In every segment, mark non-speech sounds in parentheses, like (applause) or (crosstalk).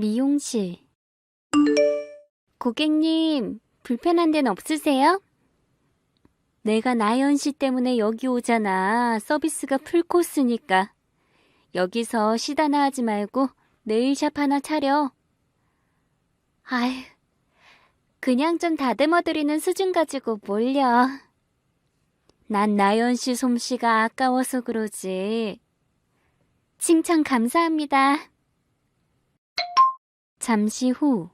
미용실. 고객님, 불편한 데는 없으세요? 내가 나연 씨 때문에 여기 오잖아. 서비스가 풀코스니까. 여기서 시다나 하지 말고 네일샵 하나 차려. 아휴, 그냥 좀 다듬어드리는 수준 가지고 몰려. 난 나연 씨 솜씨가 아까워서 그러지. 칭찬 감사합니다. 잠시 후.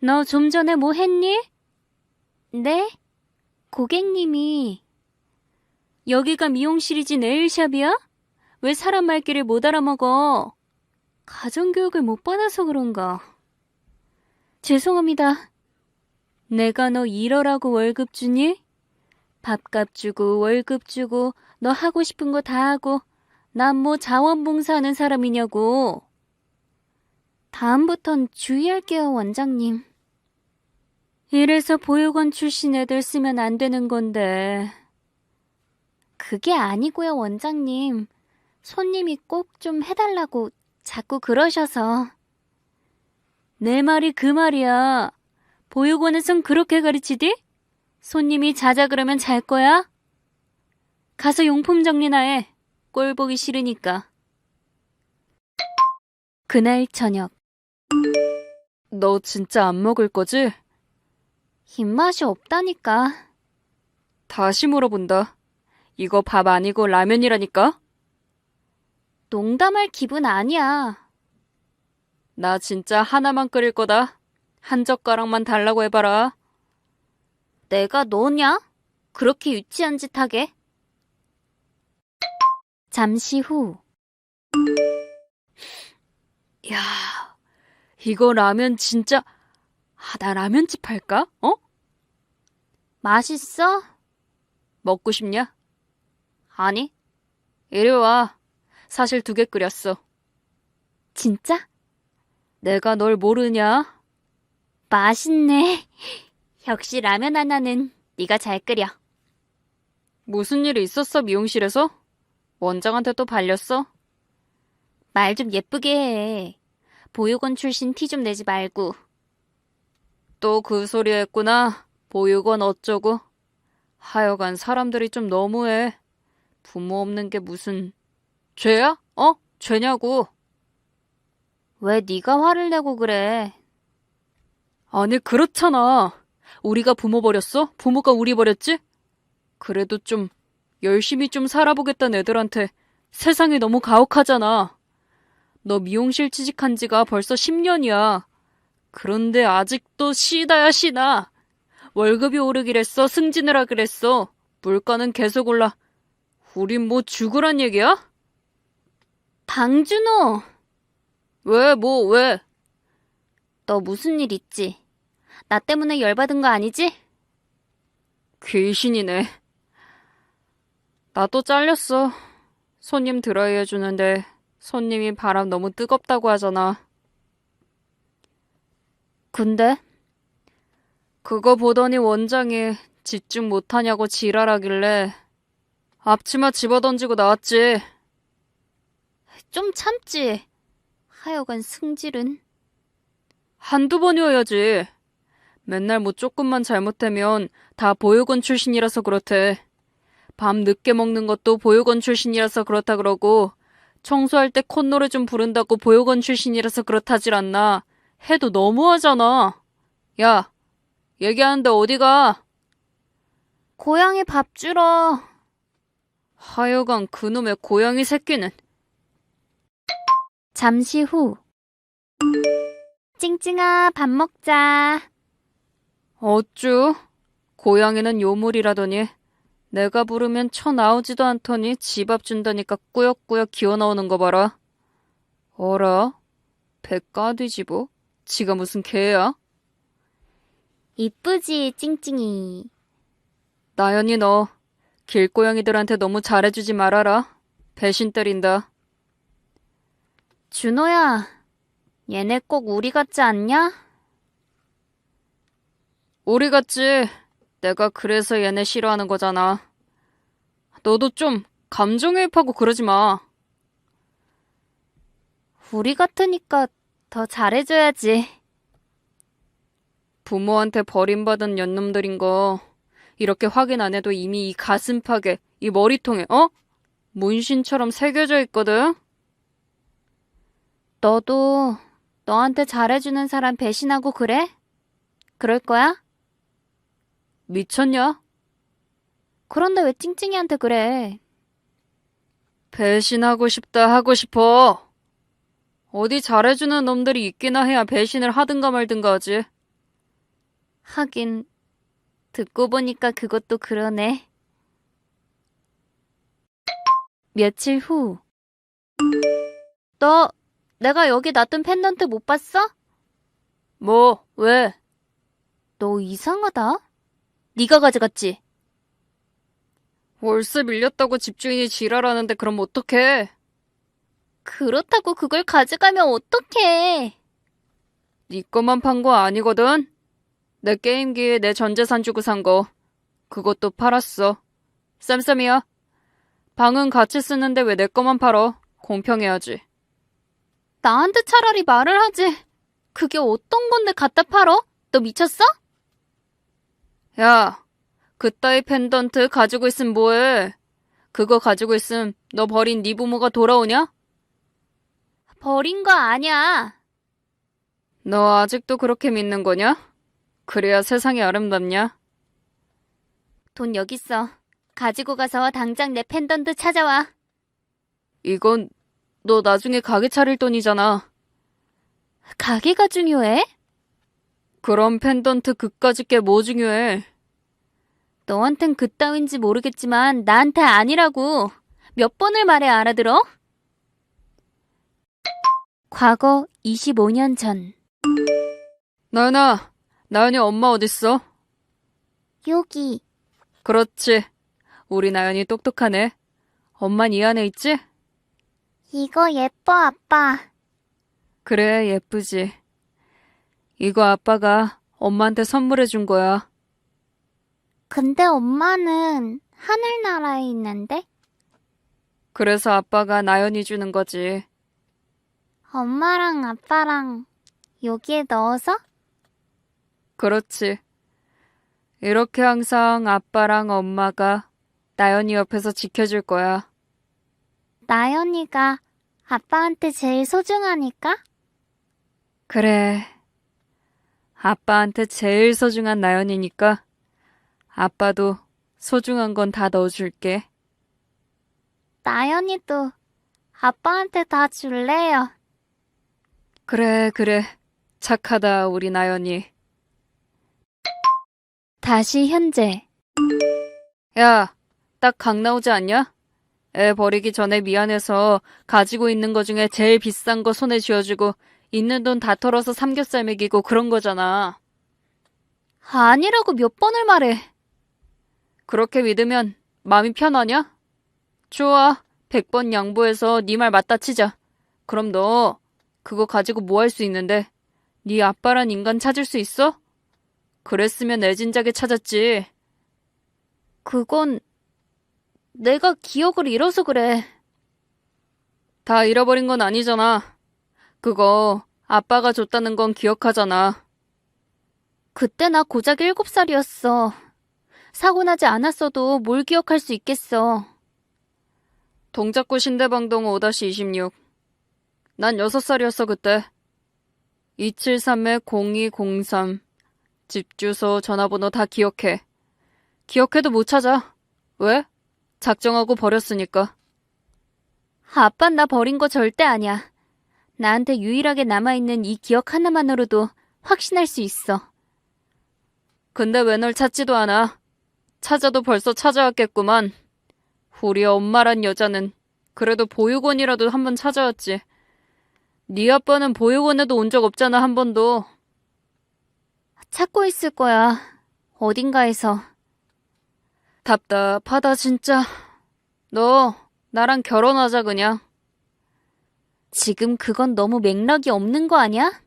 너 좀 전에 뭐 했니? 네? 고객님이. 여기가 미용실이지 네일샵이야? 왜 사람 말귀를 못 알아먹어? 가정교육을 못 받아서 그런가? 죄송합니다. 내가 너 일하라고 월급 주니? 밥값 주고 월급 주고 너 하고 싶은 거 다 하고 난 뭐 자원봉사하는 사람이냐고. 다음부턴 주의할게요, 원장님. 이래서 보육원 출신 애들 쓰면 안 되는 건데. 그게 아니고요, 원장님. 손님이 꼭 좀 해달라고 자꾸 그러셔서. 내 말이 그 말이야. 보육원에선 그렇게 가르치디? 손님이 자자 그러면 잘 거야? 가서 용품 정리나 해. 꼴 보기 싫으니까. 그날 저녁. 너 진짜 안 먹을 거지? 입맛이 없다니까. 다시 물어본다. 이거 밥 아니고 라면이라니까? 농담할 기분 아니야. 나 진짜 하나만 끓일 거다. 한 젓가락만 달라고 해봐라. 내가 너냐? 그렇게 유치한 짓 하게? 잠시 후. 야, 이거 라면 진짜, 아, 나 라면집 할까? 어? 맛있어? 먹고 싶냐? 아니, 이리 와. 사실 두 개 끓였어. 진짜? 내가 널 모르냐? 맛있네. (laughs) 역시 라면 하나는 네가 잘 끓여. 무슨 일이 있었어, 미용실에서? 원장한테 또 발렸어? 말 좀 예쁘게 해. 보육원 출신 티 좀 내지 말고. 또 그 소리 했구나. 보육원 어쩌고. 하여간 사람들이 좀 너무해. 부모 없는 게 무슨 죄야? 어? 죄냐고. 왜 네가 화를 내고 그래? 아니 그렇잖아. 우리가 부모 버렸어? 부모가 우리 버렸지? 그래도 좀 열심히 좀 살아보겠다는 애들한테 세상이 너무 가혹하잖아. 너 미용실 취직한 지가 벌써 10년이야. 그런데 아직도 시다야 시나. 월급이 오르기랬어 승진을 하기랬어. 물가는 계속 올라. 우린 뭐 죽으란 얘기야? 방준호! 왜, 뭐, 왜? 너 무슨 일 있지? 나 때문에 열받은 거 아니지? 귀신이네. 나도 잘렸어. 손님 드라이 해주는데 손님이 바람 너무 뜨겁다고 하잖아. 근데? 그거 보더니 원장이 집중 못하냐고 지랄하길래 앞치마 집어던지고 나왔지. 좀 참지. 하여간 승질은. 한두 번이어야지. 맨날 뭐 조금만 잘못하면 다 보육원 출신이라서 그렇대. 밤 늦게 먹는 것도 보육원 출신이라서 그렇다 그러고 청소할 때 콧노래 좀 부른다고 보육원 출신이라서 그렇다질 않나. 해도 너무하잖아. 야, 얘기하는데 어디 가? 고양이 밥 주러. 하여간 그놈의 고양이 새끼는 잠시 후. 찡찡아, 밥 먹자. 어쭈? 고양이는 요물이라더니 내가 부르면 쳐 나오지도 않더니 집 앞 준다니까 꾸역꾸역 기어 나오는 거 봐라. 어라? 배 까뒤집어? 지가 무슨 개야? 이쁘지, 찡찡이. 나연이 너 길고양이들한테 너무 잘해주지 말아라. 배신 때린다. 준호야, 얘네 꼭 우리 같지 않냐? 우리 같지. 내가 그래서 얘네 싫어하는 거잖아. 너도 좀 감정이입하고 그러지 마. 우리 같으니까 더 잘해줘야지. 부모한테 버림받은 연놈들인 거 이렇게 확인 안 해도 이미 이 가슴팍에 이 머리통에 어? 문신처럼 새겨져 있거든. 너도 너한테 잘해주는 사람 배신하고 그래? 그럴 거야? 미쳤냐? 그런데 왜 찡찡이한테 그래? 배신하고 싶다 하고 싶어. 어디 잘해주는 놈들이 있기나 해야 배신을 하든가 말든가 하지. 하긴, 듣고 보니까 그것도 그러네. 며칠 후. 너, 내가 여기 놔둔 펜던트 못 봤어? 뭐, 왜? 너 이상하다. 네가 가져갔지? 월세 밀렸다고 집주인이 지랄하는데 그럼 어떡해? 그렇다고 그걸 가져가면 어떡해. 네 것만 판 거 아니거든? 내 게임기에 내 전재산 주고 산 거. 그것도 팔았어. 쌈쌈이야. 방은 같이 쓰는데 왜 내 것만 팔어? 공평해야지. 나한테 차라리 말을 하지. 그게 어떤 건데 갖다 팔어? 너 미쳤어? 야, 그따위 펜던트 가지고 있음 뭐해? 그거 가지고 있음 너 버린 네 부모가 돌아오냐? 버린 거 아니야. 너 아직도 그렇게 믿는 거냐? 그래야 세상이 아름답냐? 돈 여기 있어. 가지고 가서 당장 내 펜던트 찾아와. 이건 너 나중에 가게 차릴 돈이잖아. 가게가 중요해? 그럼 펜던트 그까짓 게 뭐 중요해? 너한텐 그따윈지 모르겠지만 나한테 아니라고. 몇 번을 말해 알아들어? 과거 25년 전. 나연아, 나연이 엄마 어딨어? 여기. 그렇지. 우리 나연이 똑똑하네. 엄만 이 안에 있지? 이거 예뻐, 아빠. 그래, 예쁘지. 이거 아빠가 엄마한테 선물해 준 거야. 근데 엄마는 하늘나라에 있는데? 그래서 아빠가 나연이 주는 거지. 엄마랑 아빠랑 여기에 넣어서? 그렇지. 이렇게 항상 아빠랑 엄마가 나연이 옆에서 지켜줄 거야. 나연이가 아빠한테 제일 소중하니까? 그래. 아빠한테 제일 소중한 나연이니까 아빠도 소중한 건 다 넣어줄게. 나연이도 아빠한테 다 줄래요. 그래, 그래. 착하다, 우리 나연이. 다시 현재. 야, 딱각 나오지 않냐? 애 버리기 전에 미안해서 가지고 있는 거 중에 제일 비싼 거 손에 쥐어주고 있는 돈 다 털어서 삼겹살 먹이고 그런 거잖아. 아니라고 몇 번을 말해. 그렇게 믿으면 마음이 편하냐? 좋아. 100번 양보해서 네 말 맞다 치자. 그럼 너 그거 가지고 뭐 할 수 있는데? 네 아빠란 인간 찾을 수 있어? 그랬으면 애진작에 찾았지. 그건 내가 기억을 잃어서 그래. 다 잃어버린 건 아니잖아. 그거 아빠가 줬다는 건 기억하잖아. 그때 나 고작 일곱 살이었어. 사고 나지 않았어도 뭘 기억할 수 있겠어. 동작구 신대방동 5-26. 난 6살이었어, 그때. 273-0203. 집 주소, 전화번호 다 기억해. 기억해도 못 찾아. 왜? 작정하고 버렸으니까. 아빠 나 버린 거 절대 아니야. 나한테 유일하게 남아있는 이 기억 하나만으로도 확신할 수 있어. 근데 왜 널 찾지도 않아? 찾아도 벌써 찾아왔겠구만. 우리 엄마란 여자는 그래도 보육원이라도 한번 찾아왔지. 네 아빠는 보육원에도 온 적 없잖아, 한 번도. 찾고 있을 거야. 어딘가에서. 답답하다, 진짜. 너, 나랑 결혼하자, 그냥. 지금 그건 너무 맥락이 없는 거 아니야?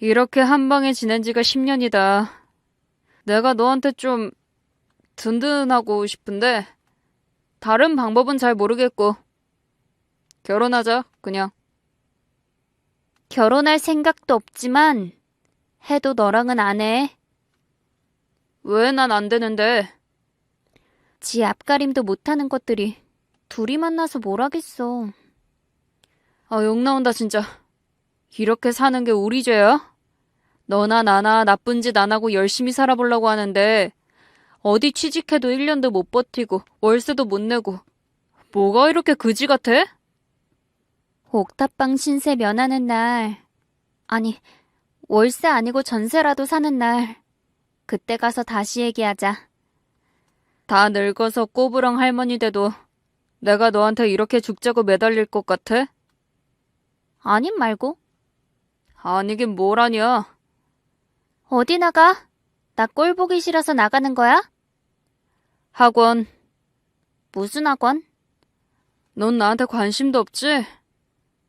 이렇게 한 방에 지낸 지가 10년이다. 내가 너한테 좀 든든하고 싶은데, 다른 방법은 잘 모르겠고. 결혼하자, 그냥. 결혼할 생각도 없지만 해도 너랑은 안 해. 왜 난 안 되는데? 지 앞가림도 못하는 것들이 둘이 만나서 뭘 하겠어. 아, 욕 나온다, 진짜. 이렇게 사는 게 우리 죄야? 너나 나나 나쁜 짓 안 하고 열심히 살아보려고 하는데, 어디 취직해도 1년도 못 버티고, 월세도 못 내고, 뭐가 이렇게 그지 같아? 옥탑방 신세 면하는 날, 아니, 월세 아니고 전세라도 사는 날, 그때 가서 다시 얘기하자. 다 늙어서 꼬부랑 할머니 돼도, 내가 너한테 이렇게 죽자고 매달릴 것 같아? 아님 말고, 아니긴 뭘 아니야. 어디 나가? 나 꼴 보기 싫어서 나가는 거야? 학원, 무슨 학원? 넌 나한테 관심도 없지?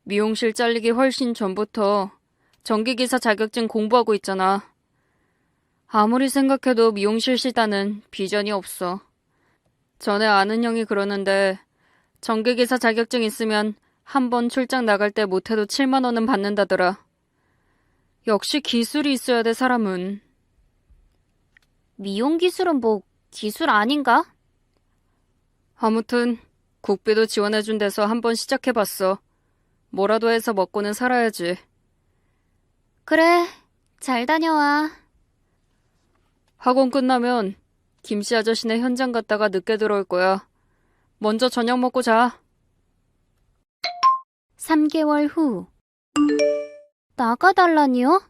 미용실 잘리기 훨씬 전부터 전기기사 자격증 공부하고 있잖아. 아무리 생각해도 미용실 시다는 비전이 없어. 전에 아는 형이 그러는데 전기기사 자격증 있으면 한 번 출장 나갈 때 못해도 7만 원은 받는다더라. 역시 기술이 있어야 돼, 사람은. 미용 기술은 뭐, 기술 아닌가? 아무튼 국비도 지원해준 데서 한 번 시작해봤어. 뭐라도 해서 먹고는 살아야지. 그래, 잘 다녀와. 학원 끝나면 김씨 아저씨네 현장 갔다가 늦게 들어올 거야. 먼저 저녁 먹고 자. 3개월 후. 나가달라니요?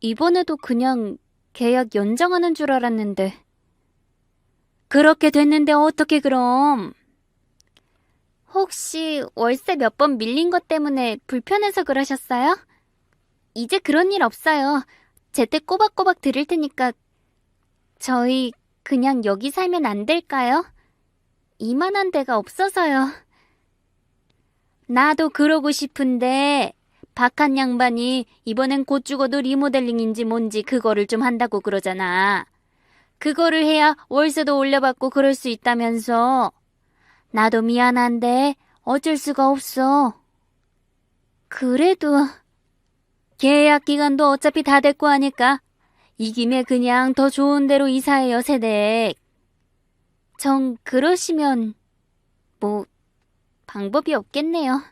이번에도 그냥 계약 연장하는 줄 알았는데. 그렇게 됐는데 어떻게 그럼? 혹시 월세 몇 번 밀린 것 때문에 불편해서 그러셨어요? 이제 그런 일 없어요. 제때 꼬박꼬박 드릴 테니까 저희 그냥 여기 살면 안 될까요? 이만한 데가 없어서요. 나도 그러고 싶은데 박한 양반이 이번엔 곧 죽어도 리모델링인지 뭔지 그거를 좀 한다고 그러잖아. 그거를 해야 월세도 올려받고 그럴 수 있다면서. 나도 미안한데 어쩔 수가 없어. 그래도 계약 기간도 어차피 다 됐고 하니까 이 김에 그냥 더 좋은 데로 이사해요, 세댁. 정 그러시면 뭐 방법이 없겠네요.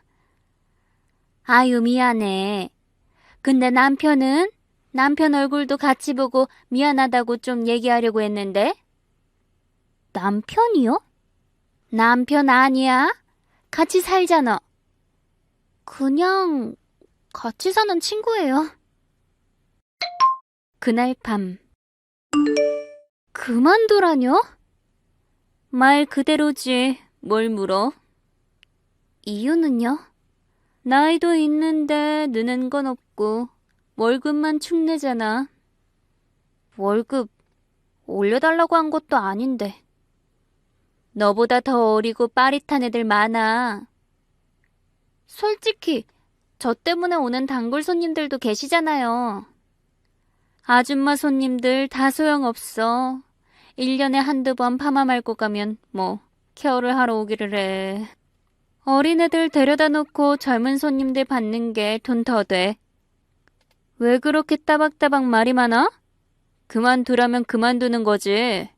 아유, 미안해. 근데 남편은? 남편 얼굴도 같이 보고 미안하다고 좀 얘기하려고 했는데? 남편이요? 남편 아니야? 같이 살잖아. 그냥 같이 사는 친구예요. 그날 밤. 그만두라뇨? 말 그대로지. 뭘 물어? 이유는요? 나이도 있는데 느는 건 없고 월급만 축내잖아. 월급 올려달라고 한 것도 아닌데. 너보다 더 어리고 빠릿한 애들 많아. 솔직히 저 때문에 오는 단골 손님들도 계시잖아요. 아줌마 손님들 다 소용없어. 1년에 한두 번 파마 말고 가면 뭐 케어를 하러 오기를 해. 어린애들 데려다 놓고 젊은 손님들 받는 게 돈 더 돼. 왜 그렇게 따박따박 말이 많아? 그만두라면 그만두는 거지.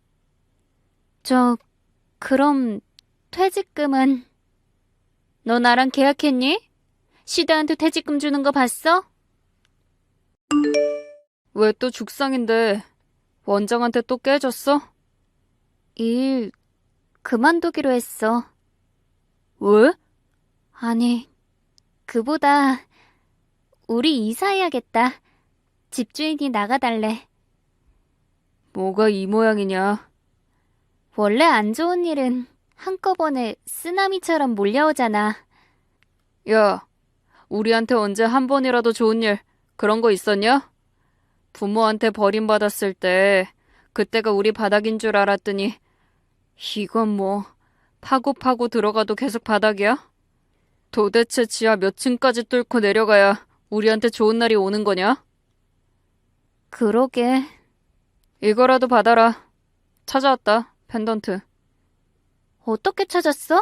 저, 그럼 퇴직금은? 너 나랑 계약했니? 시다한테 퇴직금 주는 거 봤어? 왜 또 죽상인데 원장한테 또 깨졌어? 일 그만두기로 했어. 왜? 아니, 그보다 우리 이사해야겠다. 집주인이 나가달래. 뭐가 이 모양이냐? 원래 안 좋은 일은 한꺼번에 쓰나미처럼 몰려오잖아. 야, 우리한테 언제 한 번이라도 좋은 일 그런 거 있었냐? 부모한테 버림받았을 때 그때가 우리 바닥인 줄 알았더니 이건 뭐 파고 파고 들어가도 계속 바닥이야? 도대체 지하 몇 층까지 뚫고 내려가야 우리한테 좋은 날이 오는 거냐? 그러게. 이거라도 받아라. 찾아왔다, 펜던트. 어떻게 찾았어?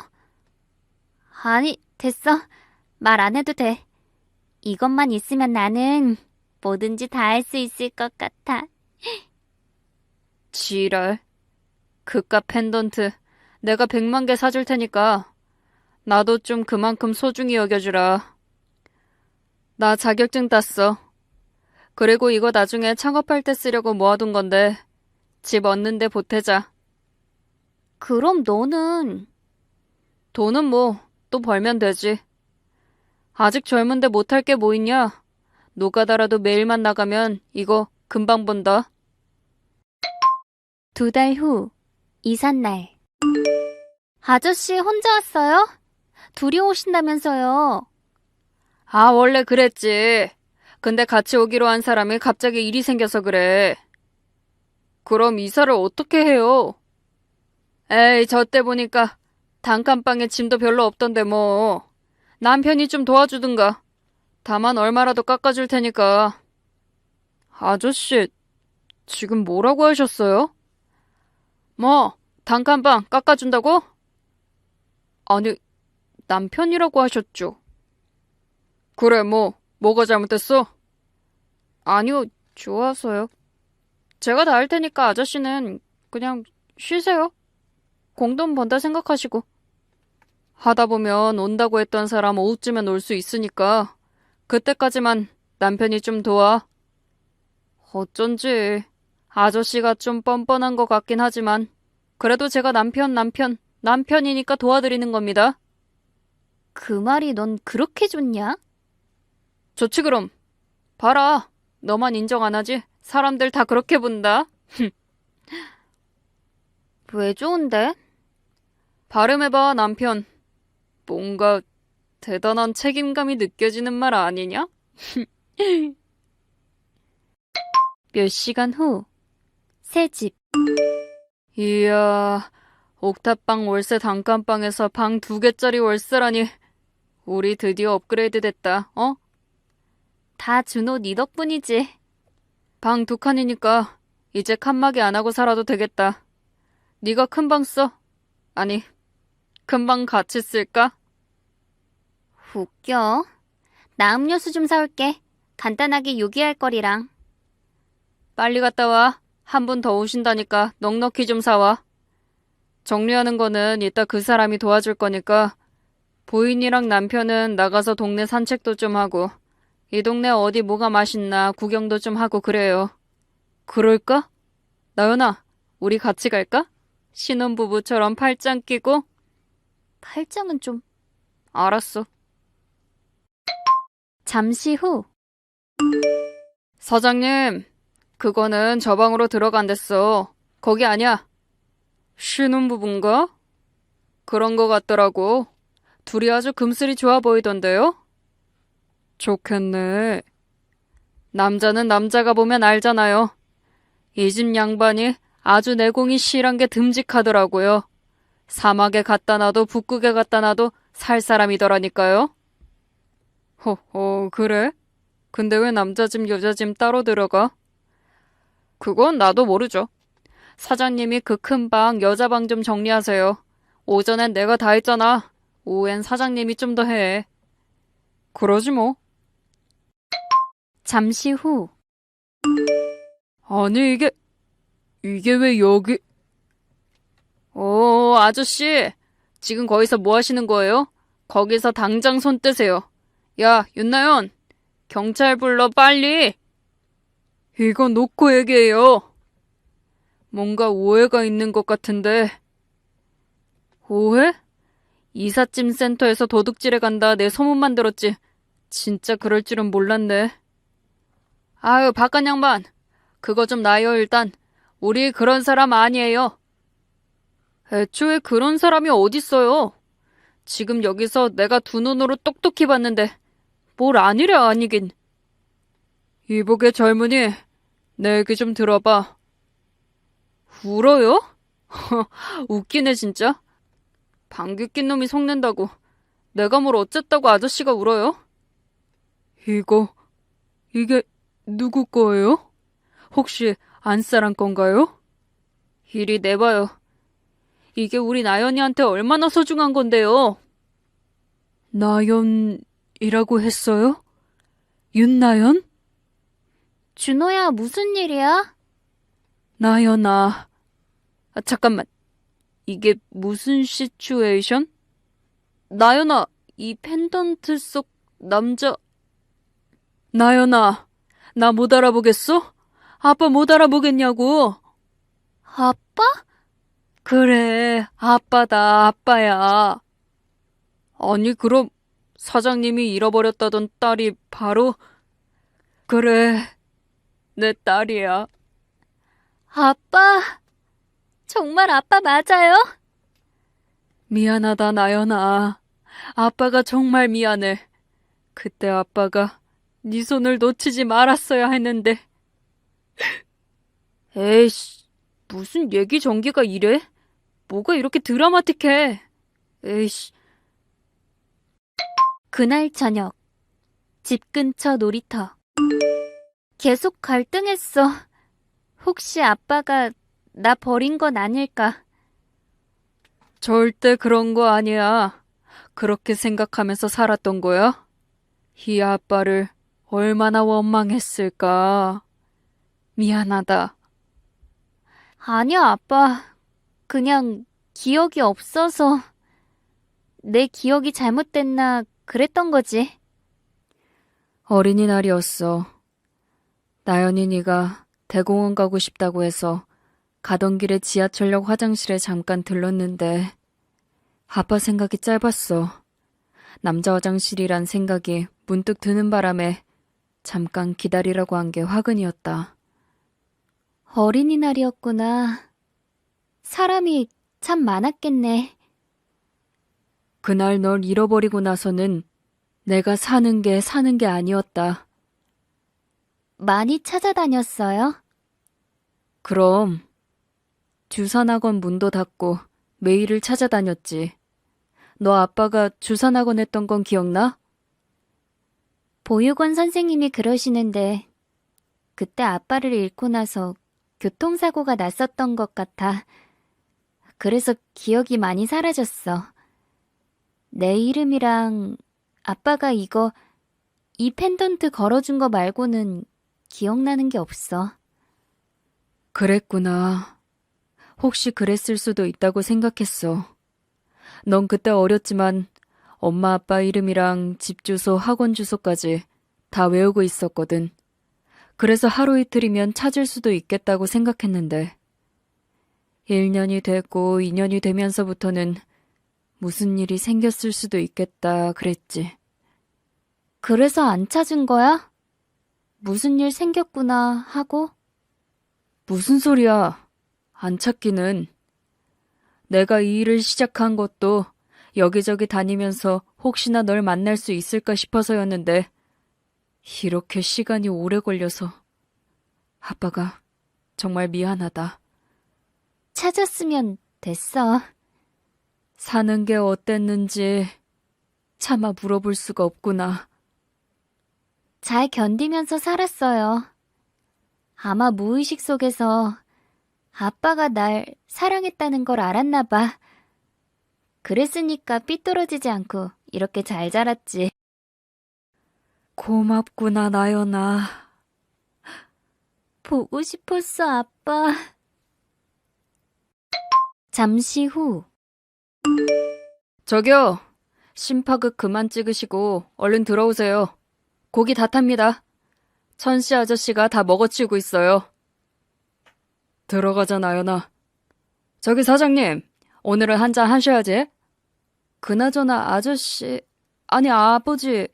아니, 됐어. 말 안 해도 돼. 이것만 있으면 나는 뭐든지 다 할 수 있을 것 같아. 지랄. 그깟 펜던트 내가 백만 개 사줄 테니까 나도 좀 그만큼 소중히 여겨주라. 나 자격증 땄어. 그리고 이거 나중에 창업할 때 쓰려고 모아둔 건데 집 얻는데 보태자. 그럼 너는 돈은 뭐 또 벌면 되지. 아직 젊은데 못할 게 뭐 있냐? 노가다라도 매일만 나가면 이거 금방 본다. 두 달 후, 이삿날. 아저씨 혼자 왔어요? 둘이 오신다면서요. 아, 원래 그랬지. 근데 같이 오기로 한 사람이 갑자기 일이 생겨서 그래. 그럼 이사를 어떻게 해요? 에이, 저 때 보니까 단칸방에 짐도 별로 없던데 뭐. 남편이 좀 도와주든가. 다만 얼마라도 깎아줄 테니까. 아저씨, 지금 뭐라고 하셨어요? 뭐, 단칸방 깎아준다고? 아니, 남편이라고 하셨죠? 그래, 뭐, 뭐가 잘못됐어? 아니요, 좋아서요. 제가 다 할 테니까 아저씨는 그냥 쉬세요. 공돈 번다 생각하시고. 하다 보면 온다고 했던 사람 오후쯤엔 올 수 있으니까 그때까지만 남편이 좀 도와. 어쩐지 아저씨가 좀 뻔뻔한 것 같긴 하지만 그래도 제가 남편, 남편, 남편이니까 도와드리는 겁니다. 그 말이 넌 그렇게 좋냐? 좋지 그럼. 봐라. 너만 인정 안 하지? 사람들 다 그렇게 본다. (laughs) 왜 좋은데? 발음해봐, 남편. 뭔가 대단한 책임감이 느껴지는 말 아니냐? (laughs) 몇 시간 후, 새 집. 이야, 옥탑방 월세 단칸방에서 방 두 개짜리 월세라니. 우리 드디어 업그레이드 됐다, 어? 다 준호 네 덕분이지. 방 두 칸이니까 이제 칸막이 안 하고 살아도 되겠다. 네가 큰 방 써. 아니, 큰 방 같이 쓸까? 웃겨. 나 음료수 좀 사올게. 간단하게 요기할 거리랑. 빨리 갔다 와. 한 분 더 오신다니까 넉넉히 좀 사와. 정리하는 거는 이따 그 사람이 도와줄 거니까 부인이랑 남편은 나가서 동네 산책도 좀 하고 이 동네 어디 뭐가 맛있나 구경도 좀 하고 그래요. 그럴까? 나연아, 우리 같이 갈까? 신혼부부처럼 팔짱 끼고? 팔짱은 좀. 알았어. 잠시 후, 사장님, 그거는 저 방으로 들어간댔어. 거기 아니야. 신혼부부인가? 그런 거 같더라고. 둘이 아주 금슬이 좋아 보이던데요? 좋겠네. 남자는 남자가 보면 알잖아요. 이 집 양반이 아주 내공이 실한 게 듬직하더라고요. 사막에 갖다 놔도 북극에 갖다 놔도 살 사람이더라니까요. 호호, 그래? 근데 왜 남자 짐, 여자 짐 따로 들어가? 그건 나도 모르죠. 사장님이 그 큰 방, 여자 방 좀 정리하세요. 오전엔 내가 다 했잖아. 오후엔 사장님이 좀 더 해. 그러지 뭐. 잠시 후, 아니, 이게, 이게 왜 여기. 오, 아저씨. 지금 거기서 뭐 하시는 거예요? 거기서 당장 손 떼세요. 야, 윤나연. 경찰 불러, 빨리. 이거 놓고 얘기해요. 뭔가 오해가 있는 것 같은데. 오해? 이삿짐 센터에서 도둑질해 간다 내 소문만 들었지. 진짜 그럴 줄은 몰랐네. 아유, 바깥 양반. 그거 좀 나요, 일단. 우리 그런 사람 아니에요. 애초에 그런 사람이 어딨어요. 지금 여기서 내가 두 눈으로 똑똑히 봤는데, 뭘 아니래, 아니긴. 이복의 젊은이, 내 얘기 좀 들어봐. 울어요? (laughs) 웃기네, 진짜. 방귀 낀 놈이 속낸다고. 내가 뭘 어쨌다고 아저씨가 울어요? 이거, 이게 누구 거예요? 혹시 안사람 건가요? 이리 내봐요. 이게 우리 나연이한테 얼마나 소중한 건데요? 나연이라고 했어요? 윤나연? 준호야, 무슨 일이야? 나연아. 아, 잠깐만. 이게 무슨 시츄에이션? 나연아, 이 펜던트 속 남자. 나연아, 나 못 알아보겠어? 아빠 못 알아보겠냐고. 아빠? 그래, 아빠다, 아빠야. 아니, 그럼 사장님이 잃어버렸다던 딸이 바로, 그래, 내 딸이야. 아빠? 정말 아빠 맞아요? 미안하다, 나연아. 아빠가 정말 미안해. 그때 아빠가 네 손을 놓치지 말았어야 했는데. (laughs) 에이씨, 무슨 얘기 전개가 이래? 뭐가 이렇게 드라마틱해? 에이씨, 그날 저녁, 집 근처 놀이터. 계속 갈등했어. 혹시 아빠가 나 버린 건 아닐까? 절대 그런 거 아니야. 그렇게 생각하면서 살았던 거야? 이 아빠를 얼마나 원망했을까. 미안하다. 아니야, 아빠. 그냥 기억이 없어서. 내 기억이 잘못됐나 그랬던 거지. 어린이날이었어. 나연이 네가 대공원 가고 싶다고 해서 가던 길에 지하철역 화장실에 잠깐 들렀는데 아빠 생각이 짧았어. 남자 화장실이란 생각이 문득 드는 바람에 잠깐 기다리라고 한 게 화근이었다. 어린이날이었구나. 사람이 참 많았겠네. 그날 널 잃어버리고 나서는 내가 사는 게 사는 게 아니었다. 많이 찾아다녔어요? 그럼 주산학원 문도 닫고 매일을 찾아다녔지. 너 아빠가 주산학원 했던 건 기억나? 보육원 선생님이 그러시는데, 그때 아빠를 잃고 나서 교통사고가 났었던 것 같아. 그래서 기억이 많이 사라졌어. 내 이름이랑 아빠가 이거, 이 펜던트 걸어준 거 말고는 기억나는 게 없어. 그랬구나. 혹시 그랬을 수도 있다고 생각했어. 넌 그때 어렸지만 엄마 아빠 이름이랑 집 주소, 학원 주소까지 다 외우고 있었거든. 그래서 하루 이틀이면 찾을 수도 있겠다고 생각했는데. 1년이 되고 2년이 되면서부터는 무슨 일이 생겼을 수도 있겠다 그랬지. 그래서 안 찾은 거야? 무슨 일 생겼구나 하고? 무슨 소리야? 안 찾기는. 내가 이 일을 시작한 것도 여기저기 다니면서 혹시나 널 만날 수 있을까 싶어서였는데, 이렇게 시간이 오래 걸려서. 아빠가 정말 미안하다. 찾았으면 됐어. 사는 게 어땠는지 차마 물어볼 수가 없구나. 잘 견디면서 살았어요. 아마 무의식 속에서 아빠가 날 사랑했다는 걸 알았나 봐. 그랬으니까 삐뚤어지지 않고 이렇게 잘 자랐지. 고맙구나, 나연아. 보고 싶었어, 아빠. 잠시 후, 저기요, 심파극 그만 찍으시고 얼른 들어오세요. 고기 다 탑니다. 천씨 아저씨가 다 먹어치우고 있어요. 들어가자, 나연아. 저기 사장님, 오늘은 한 잔 하셔야지. 그나저나 아저씨, 아니 아버지,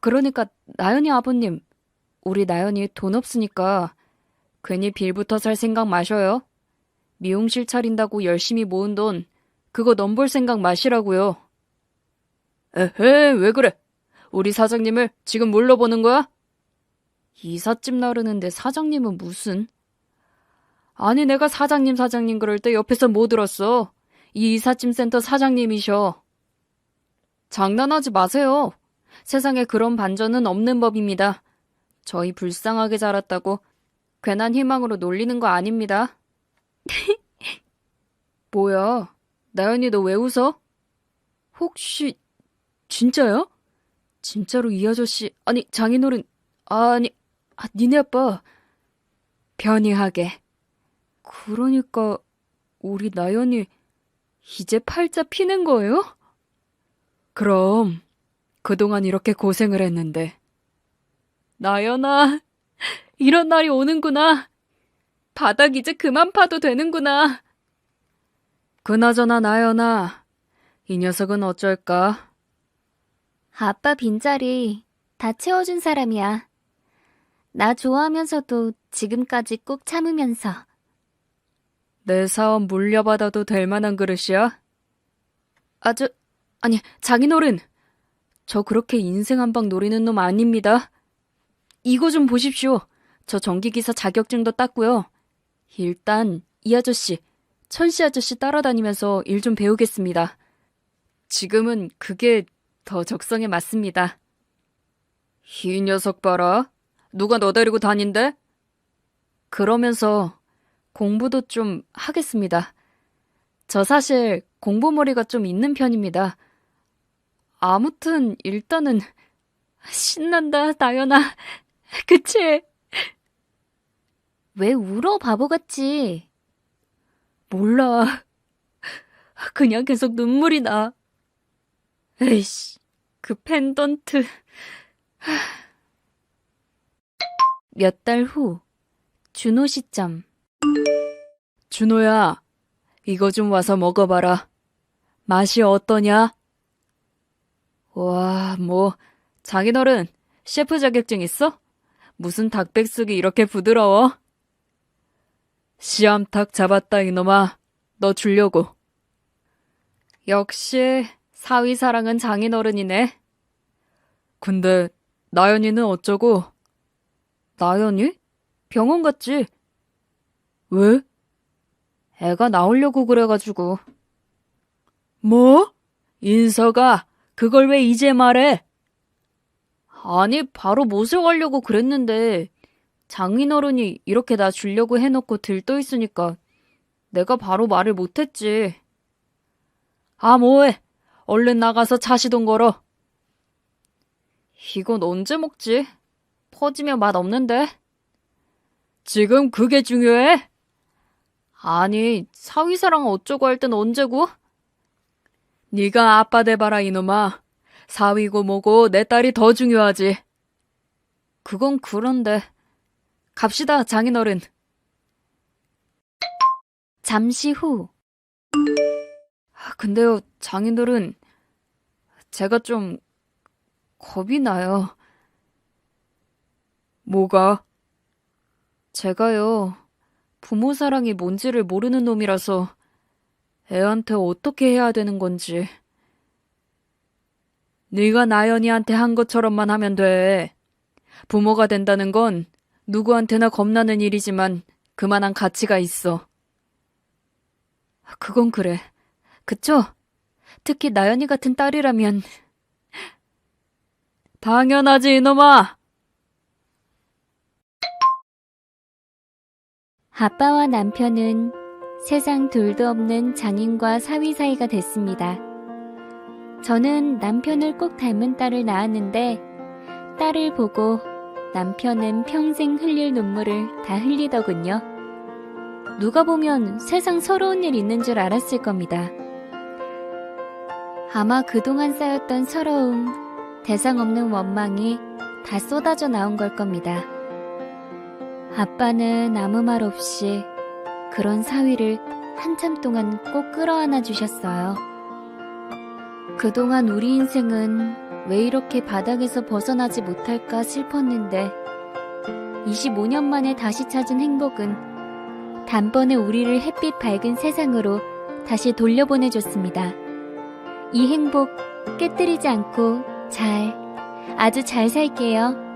그러니까 나연이 아버님, 우리 나연이 돈 없으니까 괜히 빌부터 살 생각 마셔요. 미용실 차린다고 열심히 모은 돈, 그거 넘볼 생각 마시라고요. 에헤, 왜 그래? 우리 사장님을 지금 물러보는 거야? 이삿짐 나르는데 사장님은 무슨? 아니, 내가 사장님 사장님 그럴 때 옆에서 뭐 들었어? 이 이삿짐 센터 사장님이셔. 장난하지 마세요. 세상에 그런 반전은 없는 법입니다. 저희 불쌍하게 자랐다고 괜한 희망으로 놀리는 거 아닙니다. (laughs) 뭐야? 나연이 너 왜 웃어? 혹시 진짜야? 진짜로 이 아저씨, 아니, 장인어른, 아니, 아, 니네 아빠. 편이하게. 그러니까, 우리 나연이 이제 팔자 피는 거예요? 그럼, 그동안 이렇게 고생을 했는데. 나연아, 이런 날이 오는구나. 바닥 이제 그만 파도 되는구나. 그나저나 나연아, 이 녀석은 어쩔까? 아빠 빈자리 다 채워준 사람이야. 나 좋아하면서도 지금까지 꾹 참으면서. 내 사업 물려받아도 될 만한 그릇이야? 아주, 아니, 장인어른. 저 그렇게 인생 한 방 노리는 놈 아닙니다. 이거 좀 보십시오. 저 전기기사 자격증도 땄고요. 일단, 이 아저씨, 천씨 아저씨 따라다니면서 일 좀 배우겠습니다. 지금은 그게 더 적성에 맞습니다. 이 녀석 봐라. 누가 너 데리고 다닌대? 그러면서 공부도 좀 하겠습니다. 저 사실 공부머리가 좀 있는 편입니다. 아무튼 일단은 신난다, 나연아. (laughs) 그치? 왜 울어, 바보같이. 몰라. 그냥 계속 눈물이 나. 에이씨, 그 펜던트. 몇 달 후, 준호 시점. 준호야, 이거 좀 와서 먹어봐라. 맛이 어떠냐? 와, 뭐, 장인어른, 셰프 자격증 있어? 무슨 닭백숙이 이렇게 부드러워? 씨암탉 잡았다, 이놈아. 너 주려고. 역시, 사위 사랑은 장인어른이네. 근데, 나연이는 어쩌고? 나연이? 병원 갔지? 왜? 애가 나오려고 그래가지고. 뭐? 인서가 그걸 왜 이제 말해? 아니, 바로 모셔가려고 그랬는데 장인어른이 이렇게 나 주려고 해놓고 들떠 있으니까 내가 바로 말을 못했지. 아, 뭐해? 얼른 나가서 차시동 걸어. 이건 언제 먹지? 퍼지면 맛 없는데? 지금 그게 중요해? 아니, 사위사랑 어쩌고 할 땐 언제고? 네가 아빠 돼봐라, 이놈아. 사위고 뭐고 내 딸이 더 중요하지. 그건 그런데. 갑시다, 장인어른. 잠시 후, 아, 근데요, 장인어른. 제가 좀 겁이 나요. 뭐가? 제가요, 부모 사랑이 뭔지를 모르는 놈이라서 애한테 어떻게 해야 되는 건지. 네가 나연이한테 한 것처럼만 하면 돼. 부모가 된다는 건 누구한테나 겁나는 일이지만 그만한 가치가 있어. 그건 그래. 그쵸? 특히 나연이 같은 딸이라면. 당연하지, 이놈아! 아빠와 남편은 세상 둘도 없는 장인과 사위 사이가 됐습니다. 저는 남편을 꼭 닮은 딸을 낳았는데 딸을 보고 남편은 평생 흘릴 눈물을 다 흘리더군요. 누가 보면 세상 서러운 일 있는 줄 알았을 겁니다. 아마 그동안 쌓였던 서러움, 대상 없는 원망이 다 쏟아져 나온 걸 겁니다. 아빠는 아무 말 없이 그런 사위를 한참 동안 꼭 끌어안아 주셨어요. 그동안 우리 인생은 왜 이렇게 바닥에서 벗어나지 못할까 슬펐는데 25년 만에 다시 찾은 행복은 단번에 우리를 햇빛 밝은 세상으로 다시 돌려보내줬습니다. 이 행복 깨뜨리지 않고 잘, 아주 잘 살게요.